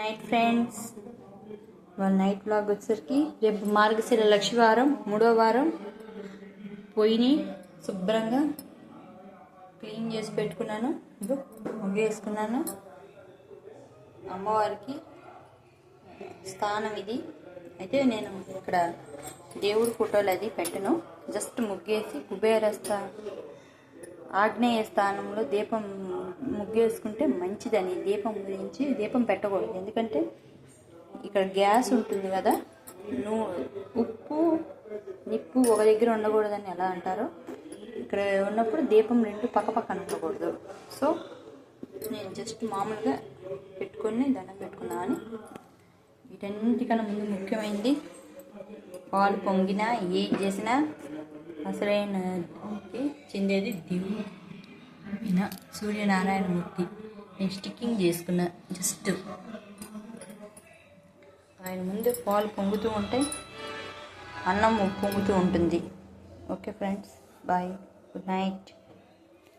Night friends వాళ్ళ night blog వచ్చేసరికి రేపు మార్గశిర లక్షవారం మూడో వారం పొయ్యిని శుభ్రంగా క్లీన్ చేసి పెట్టుకున్నాను. ఇదిగో ముగ్గు వేసుకున్నాను. అమ్మవారికి స్థానం ఇది. అయితే నేను ఇక్కడ దేవుడి ఫోటోలు అది పెట్టను. జస్ట్ ముగ్గేసి కుబేరస్తా ఆగ్నేయ స్థానంలో దీపం ముగ్గేసుకుంటే మంచిదని. దీపం గురించి దీపం పెట్టకూడదు. ఎందుకంటే ఇక్కడ గ్యాస్ ఉంటుంది కదా. నువ్వు ఉప్పు నిప్పు ఒక దగ్గర ఉండకూడదని ఎలా అంటారో ఇక్కడ ఉన్నప్పుడు దీపం రెండు పక్క పక్కన ఉండకూడదు. సో నేను జస్ట్ మామూలుగా పెట్టుకొని దండం పెట్టుకున్నాను వీటన్నిటికన్నా ముందు ముఖ్యమైనది పాలు పొంగినా ఏం చేసినా అసలైన చెందేది దివ్వు ఈయన సూర్యనారాయణమూర్తి నేను స్టిక్కింగ్ చేసుకున్న జస్ట్ ఆయన ముందు పాలు పొంగుతూ ఉంటే అన్నం పొంగుతూ ఉంటుంది. Okay friends bye good night.